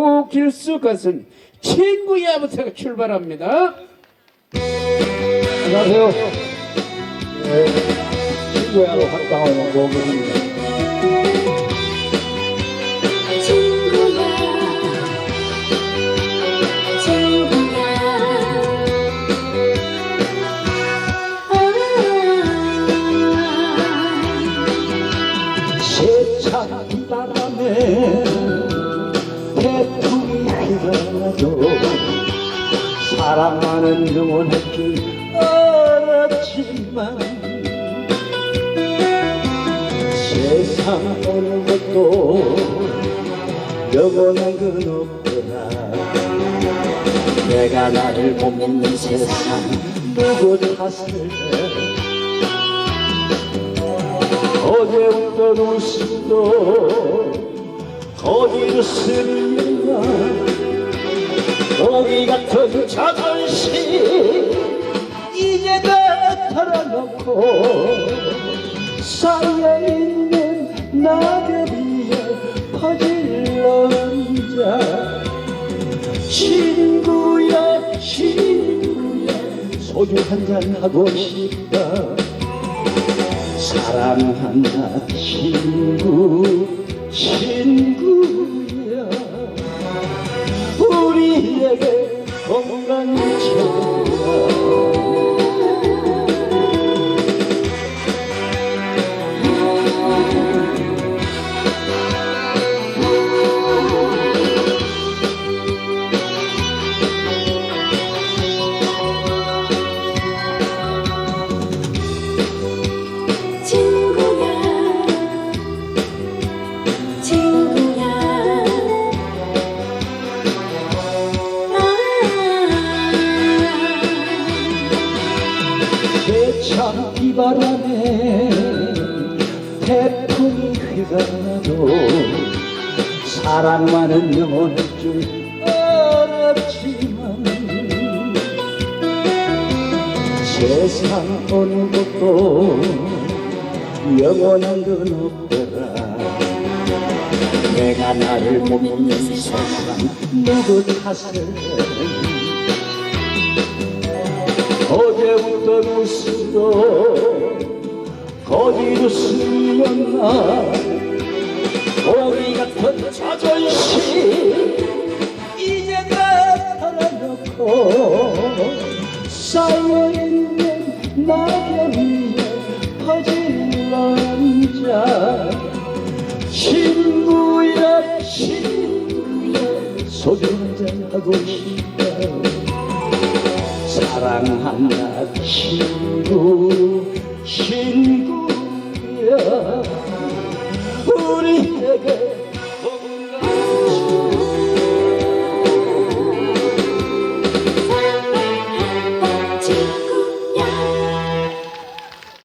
오 길수 것은 친구야부터 출발합니다. 안녕하세요. 네, 친구야로 활동하는 고객입니다. 친구야 친구야 세찬 바람에 휘날아도 사랑하는 영원할 줄 알았지만 세상 어느 것도 영원한 건 없구나. 내가 나를 못 믿는 세상 누구 탓을 해 어제 웃던 웃음도 거기로 쓰리나 오기 같은 자존심 이제 다 털어놓고 쌓여있는 낙엽 위에 퍼질러앉아 친구야 친구야 소주 한잔 하고 싶다. 사랑한다 친구 친구 세찬 비바람에 태풍이 휘날아도 사랑만은 영원할 줄 알았지만 세상 어느 것도 영원한 건 없더라. 내가 나를 못 믿는 세상 누구 탓을 웃던 웃음도 거짓 웃음이었나 거기 같은 자존심 이제 나타나놓고 쌓여있는 낙엽 위에 퍼질러앉아 친구야 친구야 소주 한잔 하고 싶다 사랑한다 친구 친구야. 우리에게